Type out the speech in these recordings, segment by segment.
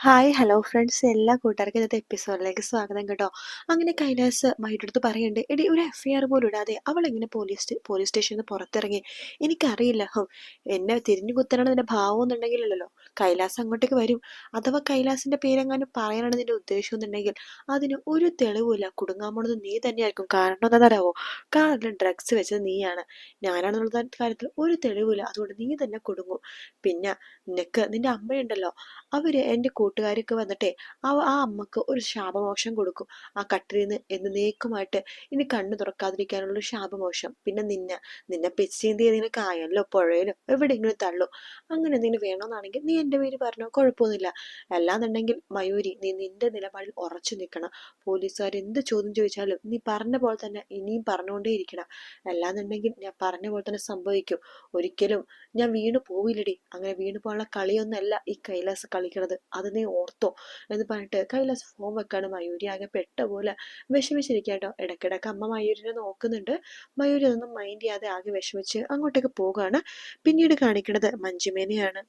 Hi hello friends എല്ലാ കൂട്ടുകാർക്കും ഇന്നത്തെ എപ്പിസോഡിലേക്ക് സ്വാഗതം കേട്ടോ. അങ്ങനെ കൈലാസ് മൈഡടുത്ത് പറയുന്നുണ്ട് എടി ഒരു എഫ് ഐ ആർ പോലും ഇടാതെ അവൾ എങ്ങനെ പോലീസ് പോലീസ് സ്റ്റേഷനിൽ നിന്ന് പുറത്തിറങ്ങി? എനിക്കറിയില്ല. ഹോ എന്നെ തിരിഞ്ഞു കുത്തനാണ് നിന്റെ ഭാവം എന്നുണ്ടെങ്കിലല്ലോ കൈലാസ് അങ്ങോട്ടേക്ക് വരും. അഥവാ കൈലാസിന്റെ പേരെങ്ങാനും പറയാനാണ് നിന്റെ ഉദ്ദേശം എന്നുണ്ടെങ്കിൽ അതിന് ഒരു തെളിവുമില്ല. കുടുങ്ങാൻ പോണത് നീ തന്നെയായിരിക്കും. കാരണം എന്താണെന്നറിയാവോ? കാരണം ഡ്രഗ്സ് വെച്ചത് നീയാണ്. ഞാനാണെന്നുള്ള കാര്യത്തിൽ ഒരു തെളിവില്ല അതുകൊണ്ട് നീ തന്നെ കുടുങ്ങും. പിന്നെ നിനക്ക് നിന്റെ അമ്മയുണ്ടല്ലോ. അവർ എന്റെ കൂട്ടുകാരൊക്കെ വന്നിട്ടേ ആ ആ അമ്മയ്ക്ക് ഒരു ശാപമോക്ഷം കൊടുക്കും. ആ കട്ടിൽ നിന്ന് എന്നേക്കുമായിട്ട് ഇനി കണ്ണു തുറക്കാതിരിക്കാനുള്ള ശാപമോക്ഷം. പിന്നെ നിന്നെ നിന്നെ പെച്ചീന്തി ഏതെങ്കിലും കായലിലോ പുഴയിലോ എവിടെയെങ്കിലും തള്ളു. അങ്ങനെ എന്തെങ്കിലും വേണമെന്നാണെങ്കിൽ നീ എന്റെ പേര് പറഞ്ഞോ കുഴപ്പമൊന്നുമില്ല. അല്ലാന്നുണ്ടെങ്കിൽ മയൂരി നീ നിന്റെ നിലപാടിൽ ഉറച്ചു നിൽക്കണം. പോലീസുകാർ എന്ത് ചോദ്യം ചോദിച്ചാലും നീ പറഞ്ഞ പോലെ തന്നെ ഇനിയും പറഞ്ഞുകൊണ്ടേ ഇരിക്കണം. അല്ലാന്നുണ്ടെങ്കിൽ ഞാൻ പറഞ്ഞ പോലെ തന്നെ സംഭവിക്കും. ഒരിക്കലും ഞാൻ വീണു പോവില്ലടി. അങ്ങനെ വീണു പോകാനുള്ള കളിയൊന്നല്ല ഈ കൈലാസ് കളിക്കണത്. അത് ഓർത്തോ എന്ന് പറഞ്ഞിട്ട് കൈലാസ് ഫോൺ വെക്കാണ്. മയൂരി ആകെ പെട്ട പോലെ വിഷമിച്ചിരിക്കാട്ടോ ഇടയ്ക്കിടയ്ക്ക് അമ്മ മയൂരിനെ നോക്കുന്നുണ്ട്. മയൂരി അതൊന്നും മൈൻഡ് ചെയ്യാതെ ആകെ വിഷമിച്ച് അങ്ങോട്ടേക്ക് പോവുകയാണ് പിന്നീട് കാണിക്കുന്നത് മഞ്ജുമേനെയാണ്.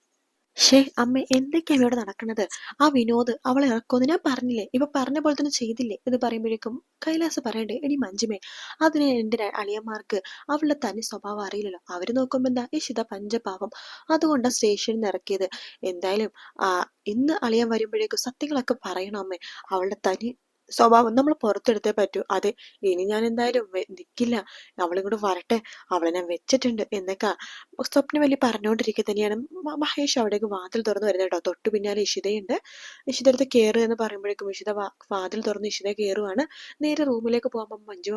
ഷേ അമ്മ എന്തൊക്കെയാ ഇവിടെ നടക്കുന്നത്? ആ വിനോദ് അവളെ ഇറക്കുമെന്ന് ഞാൻ പറഞ്ഞില്ലേ? ഇപ്പൊ പറഞ്ഞ പോലെ തന്നെ ചെയ്തില്ലേ? എന്ന് പറയുമ്പോഴേക്കും കൈലാസ് പറയണ്ടേ എടി മഞ്ജുമേ അതിന് എന്റെ അളിയന്മാർക്ക് അവളുടെ തനി സ്വഭാവം അറിയില്ലല്ലോ. അവർ നോക്കുമ്പോ എന്താ? ഇഷിത പഞ്ചപാവം. അതുകൊണ്ടാണ് സ്റ്റേഷനിൽ നിന്ന് ഇറക്കിയത്. എന്തായാലും ഇന്ന് അളിയൻ വരുമ്പോഴേക്കും സത്യങ്ങളൊക്കെ പറയണം അമ്മേ. അവളുടെ തനി സ്വഭാവം നമ്മൾ പുറത്തെടുത്തേ പറ്റൂ. അതെ ഇനി ഞാൻ എന്തായാലും നിൽക്കില്ല അവളിങ്ങോട്ട് വരട്ടെ. അവളെ ഞാൻ വെച്ചിട്ടുണ്ട് എന്നൊക്കെ സ്വപ്നവല്ലി പറഞ്ഞുകൊണ്ടിരിക്കെ തന്നെയാണ്. മഹേഷ് അവിടേക്ക് വാതിൽ തുറന്ന് വരുന്നത് കേട്ടോ. തൊട്ടു പിന്നാലെ ഇഷിതയുണ്ട്. ഇഷിത അടുത്ത് കയറുക എന്ന് പറയുമ്പോഴേക്കും ഇഷിത വാതിൽ തുറന്ന് ഇഷിത കയറുവാണ് നേരെ റൂമിലേക്ക് പോകുമ്പോൾ മഞ്ജു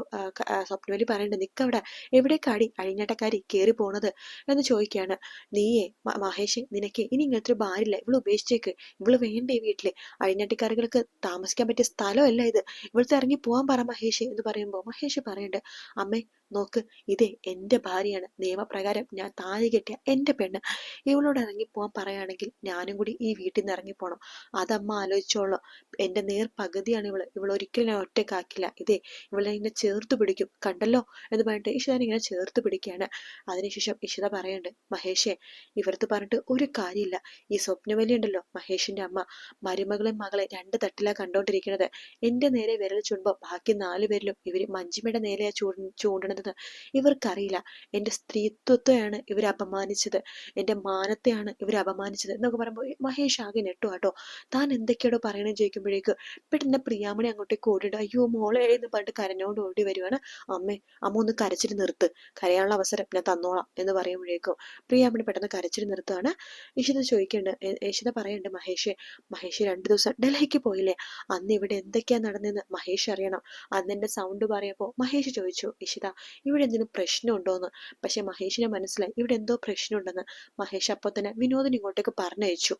സ്വപ്നവല്ലി പറയുന്നുണ്ട് നിക്കവിടെ. എവിടേക്കാടി അഴിഞ്ഞാട്ടക്കാരി കയറി പോണത്? എന്ന് ചോദിക്കുകയാണ് നീയേ മഹേഷ് നിനക്ക് ഇനി ഇങ്ങനത്തെ ഒരു ഭാര്യയില്ല. ഇവൾ ഉപേക്ഷിച്ചേക്ക്. ഇവൾ വേണ്ടേ വീട്ടിൽ? അഴിഞ്ഞാട്ടിക്കാരികൾക്ക് താമസിക്കാൻ പറ്റിയ സ്ഥലമല്ല ഇത്. ഇവിടുത്തെ ഇറങ്ങി പോവാൻ പറ മഹേഷ് എന്ന് പറയുമ്പോൾ മഹേഷ് പറയണ്ട് അമ്മേ നോക്ക് ഇതേ എന്റെ ഭാര്യയാണ്. നിയമപ്രകാരം ഞാൻ താഴെ കെട്ടിയ എന്റെ പെണ്ണ്. ഇവളോട് ഇറങ്ങി പോവാൻ പറയുകയാണെങ്കിൽ ഞാനും കൂടി ഈ വീട്ടിൽ നിന്ന് ഇറങ്ങി പോകണം അതമ്മ ആലോചിച്ചോളൂ. എന്റെ നേർ പകുതിയാണ് ഇവൾ. ഒരിക്കലും ഞാൻ ഒറ്റക്കാക്കില്ല ഇതേ ഇവളെ ഇങ്ങനെ ചേർത്ത് പിടിക്കും. കണ്ടല്ലോ? എന്ന് പറഞ്ഞിട്ട് ഇഷിത ഇങ്ങനെ ചേർത്ത് പിടിക്കുകയാണ്. അതിനുശേഷം ഇഷിത പറയുന്നുണ്ട് മഹേഷേ ഇവർത്ത് പറഞ്ഞിട്ട് ഒരു കാര്യമില്ല. ഈ സ്വപ്നവലി ഉണ്ടല്ലോ മഹേഷിന്റെ അമ്മ. മരുമകളെ മകളെ രണ്ട് തട്ടിലാ കണ്ടോണ്ടിരിക്കുന്നത് എന്റെ നേരെ വിരൽ ചൂണ്ടുമ്പോൾ ബാക്കി നാല് പേരിലും ഇവർ മഞ്ജിമയുടെ നേരെയാ ചൂ ചൂണ്ടണതെന്ന് ഇവർക്കറിയില്ല. എന്റെ സ്ത്രീത്വത്തെയാണ് ഇവർ അപമാനിച്ചത്. എന്റെ മാനത്തെയാണ് ഇവർ അപമാനിച്ചത് എന്നൊക്കെ പറയുമ്പോൾ മഹേഷ് ആകെ നെട്ടു കേട്ടോ താൻ എന്തൊക്കെയാണോ പറയണെന്ന് ചോദിക്കുമ്പോഴേക്ക് പെട്ടെന്ന് പ്രിയാമണി അങ്ങോട്ടേക്ക് ഓടിയിട്ട് അയ്യോ മോളെ എന്ന് പറഞ്ഞിട്ട് കരഞ്ഞോണ്ട് ഓടി വരുവാണ് അമ്മേ അമ്മ ഒന്ന് കരച്ചിട്ട് നിർത്ത്. കരയാനുള്ള അവസരം ഞാൻ തന്നോളാം എന്ന് പറയുമ്പോഴേക്കും പ്രിയാമണി പെട്ടെന്ന് കരച്ചിട്ട് നിർത്തുകയാണ് ഇഷിത ചോദിക്കേണ്ട യശിത പറയുന്നുണ്ട് മഹേഷ് മഹേഷ് രണ്ടു ദിവസം ഡൽഹിക്ക് പോയില്ലേ? അന്ന് ഇവിടെ എന്തൊക്കെയാ നടന്നതെന്ന് മഹേഷ് അറിയണം. അന്ന് എന്റെ സൗണ്ട് പറയുമ്പോൾ മഹേഷ് ചോദിച്ചു ഇഷിത ഇവിടെ എന്തെങ്കിലും പ്രശ്നമുണ്ടോന്ന്? പക്ഷെ മഹേഷിനെ മനസ്സിലായി ഇവിടെ എന്തോ പ്രശ്നമുണ്ടെന്ന്. മഹേഷ് അപ്പോൾ തന്നെ വിനോദിന് ഇങ്ങോട്ടേക്ക് പറഞ്ഞയച്ചു.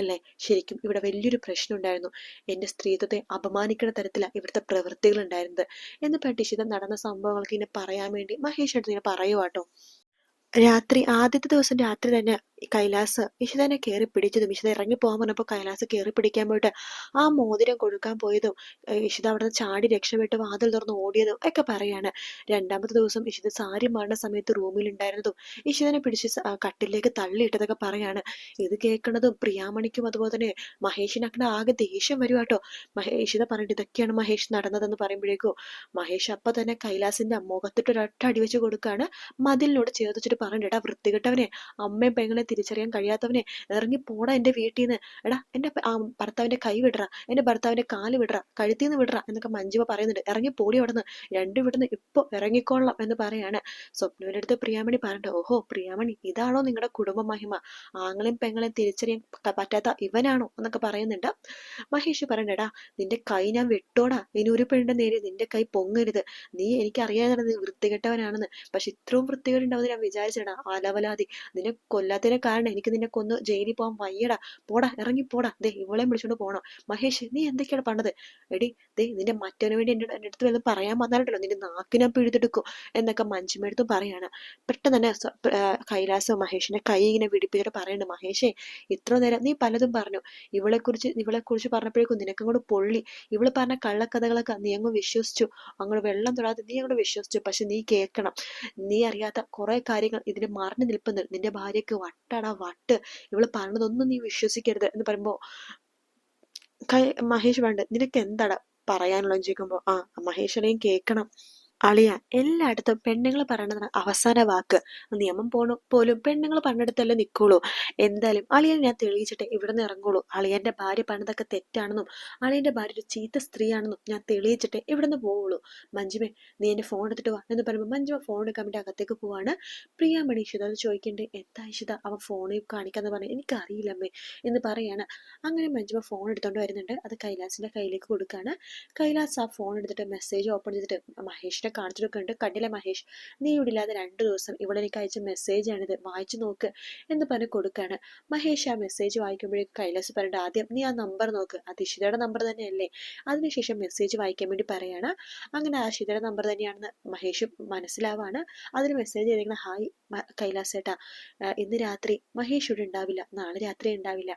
അല്ലേ ശരിക്കും ഇവിടെ വലിയൊരു പ്രശ്നം ഉണ്ടായിരുന്നു എന്റെ സ്ത്രീത്വത്തെ അപമാനിക്കുന്ന തരത്തിലാണ് ഇവിടുത്തെ പ്രവൃത്തികൾ ഉണ്ടായിരുന്നത് എന്ന് പട്ടിഷിത നടന്ന സംഭവങ്ങൾക്ക് ഇങ്ങനെ പറയാൻ വേണ്ടി മഹേഷ് അടുത്ത് ഇങ്ങനെ പറയുവാട്ടോ രാത്രി ആദ്യത്തെ ദിവസം രാത്രി തന്നെ കൈലാസ് വിശുദ്ധനെ കയറി പിടിച്ചതും വിശുദ്ധ ഇറങ്ങി പോകാൻ പറഞ്ഞപ്പോൾ കൈലാസ് കയറി പിടിക്കാൻ പോയിട്ട് ആ മോതിരം കൊടുക്കാൻ പോയതും വിശുദ്ധ അവിടെ ചാടി രക്ഷപ്പെട്ട് വാതിൽ തുറന്ന് ഓടിയതും ഒക്കെ പറയാണ്. രണ്ടാമത്തെ ദിവസം വിശുദ്ധ സാരി മാറുന്ന സമയത്ത് റൂമിലുണ്ടായിരുന്നതും വിശുദ്ധനെ പിടിച്ച് കട്ടിലേക്ക് തള്ളിയിട്ടതൊക്കെ പറയാണ്. ഇത് കേൾക്കുന്നതും പ്രിയാമണിക്കും അതുപോലെ തന്നെ മഹേഷിനൊക്കെ ആകെ ദേഷ്യം വരും കേട്ടോ. ഇഷിത പറഞ്ഞിട്ട് ഇതൊക്കെയാണ് മഹേഷ് നടന്നതെന്ന് പറയുമ്പോഴേക്കും മഹേഷ് അപ്പൊ തന്നെ കൈലാസിന്റെ മുഖത്തിട്ട് ഒരൊറ്റ അടിവെച്ച് വെച്ച് കൊടുക്കാണ് മതിലിനോട് ചേർത്തിച്ചിട്ട് പറഞ്ഞിട്ടാ വൃത്തികെട്ടവനെ അമ്മയും പെങ്ങളെ തിരിച്ചറിയാൻ കഴിയാത്തവനെ ഇറങ്ങി പോടാ എന്റെ വീട്ടിൽ നിന്ന് എടാ എന്റെ ഭർത്താവിന്റെ കൈ വിടറ എന്റെ ഭർത്താവിന്റെ കാൽ വിടറ കഴുത്തിൽ നിന്ന് വിടറ എന്നൊക്കെ മഞ്ജുവ പറയുന്നുണ്ട്. ഇറങ്ങി പോടി അവിടെ നിന്ന് രണ്ടു ഇവിടുന്ന് ഇപ്പൊ ഇറങ്ങിക്കൊള്ളാം എന്ന് പറയാണ്. സ്വപ്നവിന്റെ അടുത്ത് പ്രിയാമണി പറഞ്ഞിട്ട് ഓഹോ പ്രിയാമണി ഇതാണോ നിങ്ങളുടെ കുടുംബ മഹിമ? ആങ്ങളെയും പെങ്ങളെയും തിരിച്ചറിയാൻ പറ്റാത്ത ഇവനാണോ? എന്നൊക്കെ പറയുന്നുണ്ട്. മഹേഷ് പറയണ്ടടാ നിന്റെ കൈ ഞാൻ വിട്ടോടാ. ഇനി ഒരു പെണ്ണിന്റെ നേരെ നിന്റെ കൈ പൊങ്ങരുത്. നീ എനിക്ക് അറിയാതെ നീ വൃത്തികെട്ടവനാണെന്ന്. പക്ഷെ ഇത്രയും വൃത്തികേടുണ്ടാവും ഞാൻ വിചാരിച്ചടാ അലവലാതി. നിന്നെ കൊല്ലാത്തതിനെ കാരണം എനിക്ക് നിന്നെ കൊന്ന്. ജയിലിൽ പോകാൻ വയ്യടാ. പോടാ ഇറങ്ങി പോടാ. ദേ ഇവളെയും വിളിച്ചോണ്ട് പോണം. മഹേഷ് നീ എന്തൊക്കെയാണ് പണ്ടത് എടി ദേ നിന്റെ മറ്റവന് വേണ്ടി എന്റെ എന്റെ അടുത്ത് വല്ലതും പറയാൻ വന്നാലുണ്ടല്ലോ. നിന്റെ നാക്കിനെ പിഴുതെടുക്കും എന്നൊക്കെ മഞ്ജുമെടുത്തും പറയാണ്. പെട്ടെന്ന് തന്നെ കൈലാസം മഹേഷിന്റെ കൈ ഇങ്ങനെ വിടിപ്പിച്ചിട്ട് പറയുന്നുണ്ട് മഹേഷേ ഇത്ര നേരം നീ പലതും പറഞ്ഞു. ഇവളെ കുറിച്ച് ഇവളെ കുറിച്ച് പറഞ്ഞപ്പോഴേക്കും നിനക്കങ്ങോട്ട് പൊള്ളി. ഇവൾ പറഞ്ഞ കള്ളക്കഥകളൊക്കെ നീ അങ്ങ് വിശ്വസിച്ചു. അങ്ങോട്ട് വെള്ളം തൊടാതെ നീ അങ്ങോട്ട് വിശ്വസിച്ചു. പക്ഷെ നീ കേൾക്കണം. നീ അറിയാത്ത കുറെ കാര്യങ്ങൾ ഇതിന് മറിഞ്ഞു നിൽപ്പുന്നുണ്ട് നിന്റെ ഭാര്യക്ക് വട്ടടാ വട്ട്. ഇവൾ പറഞ്ഞതൊന്നും നീ വിശ്വസിക്കരുത് എന്ന് പറയുമ്പോ മഹേഷ് വേണ്ട നിനക്ക് എന്താടാ പറയാനുള്ളത് ചോദിക്കുമ്പോ ആ മഹേഷിനെയും കേൾക്കണം അളിയ എല്ലായിടത്തും പെണ്ണുങ്ങൾ പറയണതാണ് അവസാന വാക്ക്. നിയമം പോണു പോലും പെണ്ണുങ്ങൾ പറഞ്ഞിടത്തല്ലേ നിൽക്കുള്ളൂ എന്തായാലും അളിയൻ ഞാൻ തെളിയിച്ചിട്ട് ഇവിടെ നിന്ന് ഇറങ്ങുള്ളൂ. അളിയന്റെ ഭാര്യ പറഞ്ഞതൊക്കെ തെറ്റാണെന്നും അളിയന്റെ ഭാര്യ ഒരു ചീത്ത സ്ത്രീയാണെന്നും ഞാൻ തെളിയിച്ചിട്ട് ഇവിടെ നിന്ന് പോവുള്ളൂ. മഞ്ജുമേ നീ എന്റെ ഫോൺ എടുത്തിട്ട് വാ എന്ന് പറയുമ്പോൾ മഞ്ജുമ ഫോൺ എടുക്കാൻ വേണ്ടി അകത്തേക്ക് പോവാണ്. പ്രിയ മണീഷിത അത് ചോദിക്കണ്ടേ? എന്താ ഇഷിത അവൻ ഫോണിൽ കാണിക്കാന്ന് പറഞ്ഞു എനിക്കറിയില്ല അമ്മേ എന്ന് പറയാണ്. അങ്ങനെ മഞ്ജുമ ഫോൺ എടുത്തുകൊണ്ട് വരുന്നുണ്ട്. അത് കൈലാസിന്റെ കയ്യിലേക്ക് കൊടുക്കാണ്. കൈലാസ് ആ ഫോൺ എടുത്തിട്ട് മെസ്സേജ് ഓപ്പൺ ചെയ്തിട്ട് മഹേഷിനെ കാണിച്ചിട്ടൊക്കെ കണ്ടില്ലേ മഹേഷ് നീ ഇവിടെ ഇല്ലാതെ രണ്ട് ദിവസം ഇവിടെ എനിക്ക് അയച്ച മെസ്സേജ് ആണിത്. വായിച്ചു നോക്ക് എന്ന് പറഞ്ഞ് കൊടുക്കാണ്. മഹേഷ് ആ മെസ്സേജ് വായിക്കുമ്പോഴേക്കും കൈലാസ് പറഞ്ഞിട്ട് ആദ്യം നീ ആ നമ്പർ നോക്ക്. അത് ഇഷിതയുടെ നമ്പർ തന്നെയല്ലേ? അതിനുശേഷം മെസ്സേജ് വായിക്കാൻ വേണ്ടി പറയാണ്. അങ്ങനെ ആ ഇഷിതയുടെ നമ്പർ തന്നെയാണെന്ന് മഹേഷ് മനസ്സിലാവാണ്. അതിന് മെസ്സേജ് ചെയ്തിരിക്കുന്ന ഹായ് കൈലാസ് ചേട്ടാ. ഇന്ന് രാത്രി മഹേഷ് ഇവിടെ ഉണ്ടാവില്ല. നാളെ രാത്രി ഉണ്ടാവില്ല.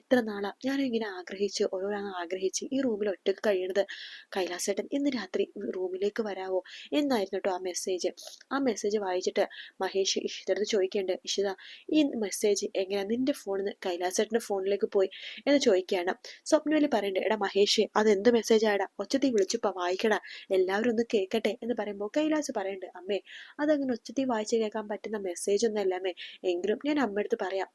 എത്ര നാളാ? ഞാൻ ഇങ്ങനെ ആഗ്രഹിച്ച് ഓരോരാൾ ആഗ്രഹിച്ച് ഈ റൂമിൽ ഒറ്റയ്ക്ക് കഴിയണത്. കൈലാസേട്ടൻ ഇന്ന് രാത്രി റൂമിലേക്ക് വരാവോ? എന്നായിരുന്നു കേട്ടോ ആ മെസ്സേജ് ആ മെസ്സേജ് വായിച്ചിട്ട് മഹേഷ് ഇഷിതടുത്ത് ചോദിക്കേണ്ട ഇഷിത ഈ മെസ്സേജ് എങ്ങനെ? നിന്റെ ഫോണിൽ നിന്ന് കൈലാസേട്ടന്റെ ഫോണിലേക്ക് പോയി എന്ന് ചോദിക്കുകയാണ് സ്വപ്നവലി പറയണ്ടേ എടാ മഹേഷ് അതെന്ത് മെസ്സേജ് ആടാ? ഒച്ചത്തി വിളിച്ചുപ്പ വായിക്കടാ. എല്ലാവരും ഒന്ന് കേൾക്കട്ടെ എന്ന് പറയുമ്പോൾ കൈലാസ് പറയണ്ട് അമ്മേ അതങ്ങനെ ഒച്ചത്തി വായിച്ച് കേൾക്കാൻ പറ്റുന്ന മെസ്സേജ് ഒന്നല്ല അമ്മേ. എങ്കിലും ഞാൻ അമ്മയടുത്ത് പറയാം.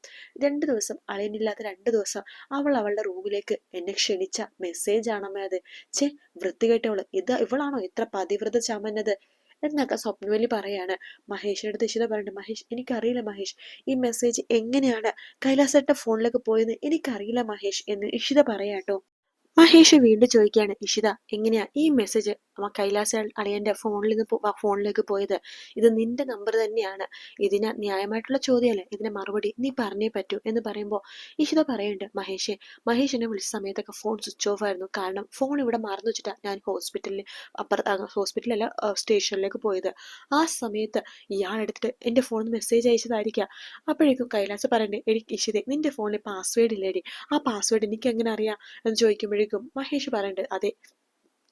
രണ്ട് ദിവസം അളിയനില്ലാത്ത രണ്ട് ദിവസം അവൾ അവളുടെ റൂമിലേക്ക് എന്നെ ക്ഷണിച്ച മെസ്സേജ് ആണമ്മേ അത്. ചേ വൃത്തികെട്ടവൾ. ഇത് ഇവളാണോ ഇത്ര പതിവ്രത ചമന്നത് എന്നൊക്കെ സ്വപ്നവലി പറയാണ്. മഹേഷിന്റെ അടുത്ത് ഇഷിത പറയുന്നുണ്ട് മഹേഷ് എനിക്കറിയില്ല മഹേഷ് ഈ മെസ്സേജ് എങ്ങനെയാണ് കൈലാസേട്ട ഫോണിലേക്ക് പോയെന്ന് എനിക്കറിയില്ല മഹേഷ് എന്ന് ഇഷിത പറയാട്ടോ. മഹേഷ് വീണ്ടും ചോദിക്കുകയാണ് ഇഷിത എങ്ങനെയാ ഈ മെസ്സേജ് കൈലാസ അളിയന്റെ ഫോണിൽ നിന്ന് ഫോണിലേക്ക് പോയത്. ഇത് നിന്റെ നമ്പർ തന്നെയാണ്. ഇതിന് ന്യായമായിട്ടുള്ള ചോദ്യമല്ലേ? ഇതിന് മറുപടി നീ പറഞ്ഞേ പറ്റൂ എന്ന് പറയുമ്പോൾ ഇഷിത പറയുന്നുണ്ട് മഹേഷെ മഹേഷ് എന്നെ വിളിച്ച സമയത്തൊക്കെ ഫോൺ സ്വിച്ച് ഓഫ് ആയിരുന്നു. കാരണം ഫോൺ ഇവിടെ മറന്നു വെച്ചിട്ടാണ് ഞാൻ ഹോസ്പിറ്റലിൽ അപ്പുറ ഹോസ്പിറ്റലല്ല സ്റ്റേഷനിലേക്ക് പോയത്. ആ സമയത്ത് ഇയാൾ എടുത്തിട്ട് എന്റെ ഫോണിൽ മെസ്സേജ് അയച്ചതായിരിക്കാം. അപ്പോഴേക്കും കൈലാസ് പറയണ്ടേ എനിക്ക് ഇഷിതെ നിന്റെ ഫോണിൽ പാസ്വേഡ് ഇല്ലേടി. ആ പാസ്വേഡ് എനിക്ക് എങ്ങനെ അറിയാം? എന്ന് ചോദിക്കുമ്പോഴേക്കും മഹേഷ് പറയണ്ടേ അതെ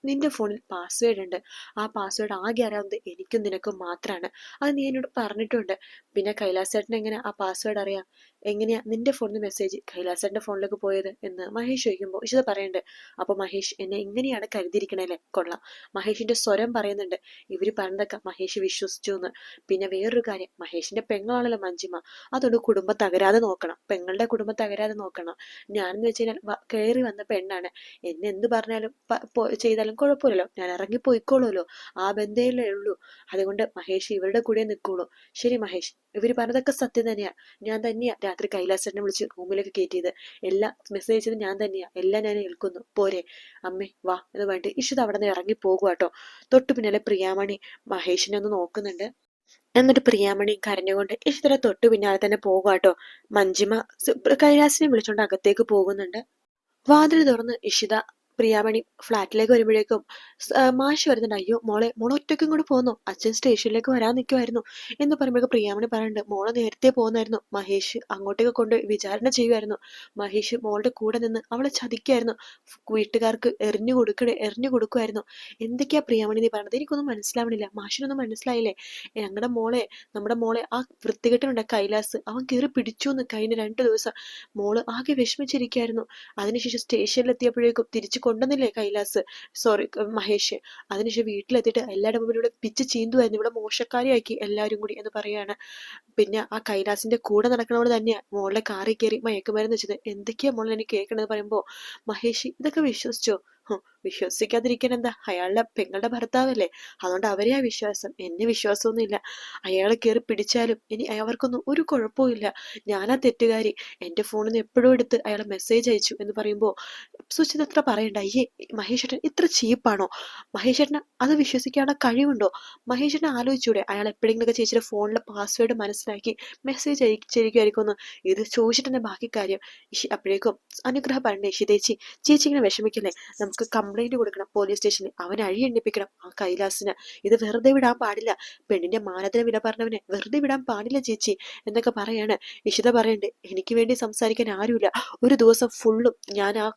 നിന്റെ ഫോണിൽ പാസ്വേഡ് ഉണ്ട്. ആ പാസ്വേഡ് ആകെ അറിയാവുന്നത് എനിക്കും നിനക്കും മാത്രമാണ് അത് നീ എന്നോട് പറഞ്ഞിട്ടുണ്ട്. പിന്നെ കൈലാസേട്ടൻ എങ്ങനെ ആ പാസ്വേഡ് അറിയാം? എങ്ങനെയാ നിന്റെ ഫോണിൽ മെസ്സേജ് കൈലാസേട്ടന്റെ ഫോണിലേക്ക് പോയത് എന്ന് മഹേഷ് ചോദിക്കുമ്പോൾ ഇഷിത പറയുന്നുണ്ട് അപ്പൊ മഹേഷ് എന്നെ ഇങ്ങനെയാണ് കരുതിയിരിക്കണല്ലേ കൊള്ളാം. മഹേഷിന്റെ സ്വരം പറയുന്നുണ്ട്. ഇവർ പറഞ്ഞതൊക്കെ മഹേഷ് വിശ്വസിച്ചു എന്ന്. പിന്നെ വേറൊരു കാര്യം മഹേഷിന്റെ പെങ്ങളാണല്ലോ മഞ്ജിമ. അതുകൊണ്ട് കുടുംബം തകരാതെ നോക്കണം. പെങ്ങളുടെ കുടുംബം തകരാതെ നോക്കണം. ഞാനെന്ന് വെച്ച് കഴിഞ്ഞാൽ കയറി വന്ന പെണ്ണാണ്. എന്നെ എന്ത് പറഞ്ഞാലും പ- ചെയ്താലും കുഴപ്പമില്ലല്ലോ. ഞാൻ ഇറങ്ങി പോയിക്കോളുമല്ലോ. ആ ബന്ധയിലേ ഉള്ളൂ. അതുകൊണ്ട് മഹേഷ് ഇവരുടെ കൂടെ നിൽക്കുള്ളൂ. ശരി മഹേഷ് ഇവർ പറഞ്ഞതൊക്കെ സത്യം തന്നെയാ. ഞാൻ തന്നെയാ രാത്രി കൈലാസനെ വിളിച്ച് റൂമിലേക്ക് കയറ്റിയത്. എല്ലാം മെസ്സേജ് ചെയ്തത് ഞാൻ തന്നെയാ. എല്ലാം ഞാൻ ഏൽക്കുന്നു. പോരെ. അമ്മേ വാ എന്ന് പറഞ്ഞിട്ട് ഇഷിത അവിടെ നിന്ന് ഇറങ്ങി പോകുക തൊട്ടു പിന്നാലെ പ്രിയാമണി മഹേഷിനെ ഒന്ന് നോക്കുന്നുണ്ട്. എന്നിട്ട് പ്രിയാമണി കരഞ്ഞുകൊണ്ട് ഇഷിതയുടെ തൊട്ടു പിന്നാലെ തന്നെ പോകുക മഞ്ജിമ കൈലാസനെ വിളിച്ചോണ്ട് അകത്തേക്ക് പോകുന്നുണ്ട്. വാതിൽ തുറന്ന് ഇഷിത പ്രിയാമണി ഫ്ലാറ്റിലേക്ക് വരുമ്പോഴേക്കും മാഷി വരുന്നുണ്ട്. അയ്യോ മോളെ മോളെ ഒറ്റയ്ക്കും കൂടെ പോകുന്നു. അച്ഛൻ സ്റ്റേഷനിലേക്ക് വരാൻ നിൽക്കുമായിരുന്നു എന്ന് പറയുമ്പോഴേക്കും പ്രിയാമണി പറയുന്നുണ്ട് മോളെ നേരത്തെ പോകുന്നായിരുന്നു. മഹേഷ് അങ്ങോട്ടേക്ക് കൊണ്ട് വിചാരണ ചെയ്യുമായിരുന്നു മഹേഷ് മോളുടെ കൂടെ നിന്ന് അവളെ ചതിക്കുമായിരുന്നു വീട്ടുകാർക്ക് എറിഞ്ഞു കൊടുക്കണേ എറിഞ്ഞു കൊടുക്കുമായിരുന്നു എന്തൊക്കെയാ പ്രിയാമണി നീ പറഞ്ഞത്? എനിക്കൊന്നും മനസ്സിലാവണില്ല. മാഷിനൊന്നും മനസ്സിലായില്ലേ? ഞങ്ങളുടെ മോളെ നമ്മുടെ മോളെ ആ വൃത്തികെട്ടിനുണ്ട് കൈലാസ്. അവൻ കയറി പിടിച്ചു എന്ന് കഴിഞ്ഞ രണ്ടു ദിവസം മോൾ ആകെ വിഷമിച്ചിരിക്കുകയായിരുന്നു അതിനുശേഷം സ്റ്റേഷനിലെത്തിയപ്പോഴേക്കും തിരിച്ചു കൊണ്ടുവന്നില്ലേ കൈലാസ്? സോറി മഹേഷ്. അതിനുശേഷം വീട്ടിലെത്തിയിട്ട് എല്ലാവരുടെ മുമ്പിൽ ഇവിടെ പിച്ച് ചീന്തുമായിരുന്നു ഇവിടെ മോശക്കാരിയാക്കി എല്ലാവരും കൂടി എന്ന് പറയാണ്. പിന്നെ ആ കൈലാസിന്റെ കൂടെ നടക്കണവൾ തന്നെയാ. മോളിലെ കാറിൽ കയറി മയക്കുമരുന്ന് വെച്ചത്. എന്തൊക്കെയാ മോളെ എനിക്ക് കേൾക്കണത് പറയുമ്പോ മഹേഷ് ഇതൊക്കെ വിശ്വസിച്ചോ? വിശ്വസിക്കാതിരിക്കാൻ എന്താ? അയാളുടെ പെങ്ങളുടെ ഭർത്താവല്ലേ? അതുകൊണ്ട് അവരെ ആ വിശ്വാസം. എന്നെ വിശ്വാസമൊന്നുമില്ല. അയാളെ കയറി പിടിച്ചാലും ഇനി അവർക്കൊന്നും ഒരു കുഴപ്പവും ഇല്ല. ഞാനാ തെറ്റുകാരി. എന്റെ ഫോണിൽ നിന്ന് എപ്പോഴും എടുത്ത് അയാൾ മെസ്സേജ് അയച്ചു എന്ന് പറയുമ്പോ എത്ര പറയണ്ട? അയ്യേ മഹേഷേട്ടൻ ഇത്ര ചീപ്പാണോ? മഹേഷേട്ടന് അത് വിശ്വസിക്കാനുള്ള കഴിവുണ്ടോ? മഹേഷേട്ടൻ ആലോചിച്ചൂടെ? അയാൾ എപ്പോഴെങ്കിലൊക്കെ ചേച്ചിയുടെ ഫോണിലെ പാസ്വേഡ് മനസ്സിലാക്കി മെസ്സേജ് അയച്ചിരിക്കുമായിരിക്കും ഒന്ന് ഇത് ചോദിച്ചിട്ട് ബാക്കി കാര്യം. അപ്പോഴേക്കും അനുഗ്രഹം പറഞ്ഞേ ഇഷിതേച്ചി ചേച്ചി ഇങ്ങനെ വിഷമിക്കല്ലേ? നമുക്ക് കംപ്ലൈന്റ് കൊടുക്കണം പോലീസ് സ്റ്റേഷനിൽ അവൻ അഴി എണ്ണിപ്പിക്കണം. ആ കൈലാസിന്. ഇത് വെറുതെ വിടാൻ പാടില്ല. പെണ്ണിന്റെ മാനത്തിന് വില പറഞ്ഞവനെ വെറുതെ വിടാൻ പാടില്ല ചേച്ചി എന്നൊക്കെ പറയാണ്. ഇഷിത പറയണ്ട് എനിക്ക് വേണ്ടി സംസാരിക്കാൻ ആരുമില്ല. ഒരു ദിവസം ഫുള്ളും ഞാൻ ആ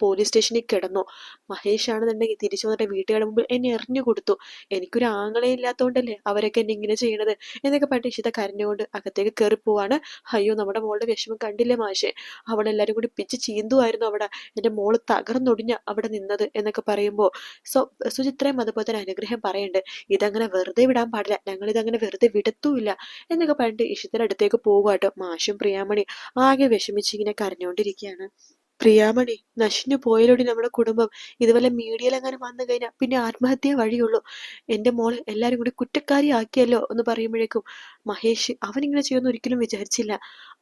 പോലീസ് സ്റ്റേഷനിൽ കിടന്നു. മഹേഷ് ആണെന്നുണ്ടെങ്കിൽ തിരിച്ചു വന്നിട്ട് വീട്ടുകാരുടെ മുമ്പിൽ എന്നെ എറിഞ്ഞു കൊടുത്തു. എനിക്കൊരു ആങ്ങളെ ഇല്ലാത്തതുകൊണ്ടല്ലേ അവരൊക്കെ എന്നെ ഇങ്ങനെ ചെയ്യണത്? എന്നൊക്കെ പറഞ്ഞിട്ട് ഇഷിത കരഞ്ഞുകൊണ്ട് അകത്തേക്ക് കയറി പോവാണ്. അയ്യോ നമ്മുടെ മോളുടെ വിഷമം കണ്ടില്ലേ മാഷെ? അവളെല്ലാവരും കൂടി പിച്ച് ചീന്തുമായിരുന്നു അവിടെ. എന്റെ മോൾ തകർന്നൊടിഞ്ഞ അവിടെ നിന്നത് എന്നൊക്കെ പറയുമ്പോൾ സോ സുചിത്രയും അതുപോലെ തന്നെ അനുഗ്രഹം പറയുന്നുണ്ട് ഇതങ്ങനെ വെറുതെ വിടാൻ പാടില്ല. ഞങ്ങളിതങ്ങനെ വെറുതെ വിടത്തുമില്ല എന്നൊക്കെ പറഞ്ഞിട്ട് ഇഷിതയുടെ അടുത്തേക്ക് പോകുക മാഷും പ്രിയാമണി ആകെ വിഷമിച്ച് ഇങ്ങനെ കരഞ്ഞുകൊണ്ടിരിക്കുകയാണ് പ്രിയാമണി നശിഞ്ഞു പോയാലോടി നമ്മുടെ കുടുംബം. ഇതുപോലെ മീഡിയയിലെങ്ങാനും വന്നു കഴിഞ്ഞാൽ പിന്നെ ആത്മഹത്യ വഴിയുള്ളൂ. എന്റെ മോൾ എല്ലാരും കൂടി കുറ്റക്കാരി ആക്കിയല്ലോ എന്ന് പറയുമ്പോഴേക്കും മഹേഷ് അവനിങ്ങനെ ചെയ്യുമെന്ന് ഒരിക്കലും വിചാരിച്ചില്ല.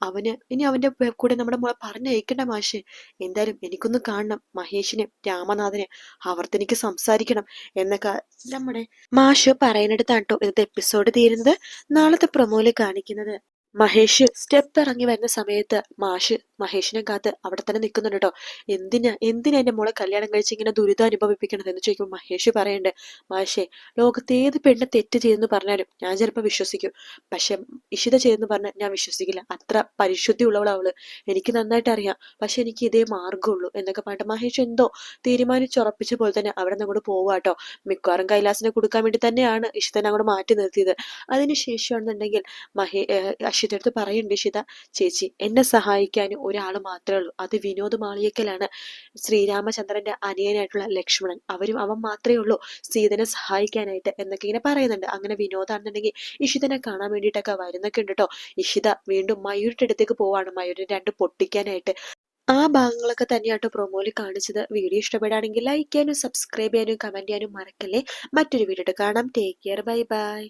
അവന് ഇനി അവന്റെ കൂടെ നമ്മുടെ മോളെ പറഞ്ഞയക്കണ്ട മാഷെ. എന്തായാലും എനിക്കൊന്ന് കാണണം മഹേഷിനെ രാമനാഥനെ അവർത്തെനിക്ക് സംസാരിക്കണം എന്നൊക്കെ നമ്മുടെ മാഷ് പറയുന്നിടത്താണ് കേട്ടോ ഇന്നത്തെ എപ്പിസോഡ് തീരുന്നത്. നാളത്തെ പ്രൊമോയിൽ കാണിക്കുന്നത്. മഹേഷ് സ്റ്റെപ്പ് ഇറങ്ങി വരുന്ന സമയത്ത് മാഷ് മഹേഷിനെ കാത്ത് അവിടെ തന്നെ നിൽക്കുന്നുണ്ട് കേട്ടോ എന്തിനാ എന്തിനാ എന്റെ മോളെ കല്യാണം കഴിച്ച് ഇങ്ങനെ ദുരിതം അനുഭവിപ്പിക്കണത് എന്ന് ചോദിക്കുമ്പോൾ മഹേഷ് പറയണ്ടേ മാഷേ ലോകത്ത് ഏത് പെണ്ണ് തെറ്റ് ചെയ്തെന്ന് പറഞ്ഞാലും ഞാൻ ചിലപ്പോൾ വിശ്വസിക്കും. പക്ഷെ ഇഷിത ചെയ്തെന്ന് പറഞ്ഞാൽ ഞാൻ വിശ്വസിക്കില്ല. അത്ര പരിശുദ്ധി ഉള്ളവളവൾ എനിക്ക് നന്നായിട്ട് അറിയാം. പക്ഷെ എനിക്ക് ഇതേ മാർഗമുള്ളൂ എന്നൊക്കെ പറഞ്ഞിട്ട് മഹേഷ് എന്തോ തീരുമാനിച്ചുറപ്പിച്ച പോലെ തന്നെ അവിടെ നിന്ന് അങ്ങോട്ട് പോവാട്ടോ മിക്കവാറും കൈലാസിനെ കൊടുക്കാൻ വേണ്ടി തന്നെയാണ് ഇഷിതനെ അങ്ങോട്ട് മാറ്റി നിർത്തിയത്. അതിനുശേഷമാണെന്നുണ്ടെങ്കിൽ മഹേ അഷിതടുത്ത് പറയുന്നുണ്ട് ഇഷിത ചേച്ചി എന്നെ സഹായിക്കാൻ ഒരാൾ മാത്രമേ ഉള്ളൂ. അത് വിനോദ് മാളിയക്കലാണ്. ശ്രീരാമചന്ദ്രന്റെ അനിയനായിട്ടുള്ള ലക്ഷ്മണൻ. അവരും അവൻ മാത്രമേ ഉള്ളൂ സീതനെ സഹായിക്കാനായിട്ട് എന്നൊക്കെ ഇങ്ങനെ പറയുന്നുണ്ട്. അങ്ങനെ വിനോദാണെന്നുണ്ടെങ്കിൽ ഇഷിതനെ കാണാൻ വേണ്ടിയിട്ടൊക്കെ വരുന്നൊക്കെ ഉണ്ട് കേട്ടോ ഇഷിത വീണ്ടും മയൂരിന്റെ അടുത്തേക്ക് പോവാണ്. മയൂരിനെ രണ്ട് പൊട്ടിക്കാനായിട്ട്. ആ ഭാഗങ്ങളൊക്കെ തന്നെയാട്ടോ പ്രൊമോയിൽ കാണിച്ചത്. വീഡിയോ ഇഷ്ടപ്പെടുകയാണെങ്കിൽ ലൈക്ക് ചെയ്യാനും സബ്സ്ക്രൈബ് ചെയ്യാനും കമന്റ് ചെയ്യാനും മറക്കല്ലേ. മറ്റൊരു വീഡിയോ കാണാം. Take care bye bye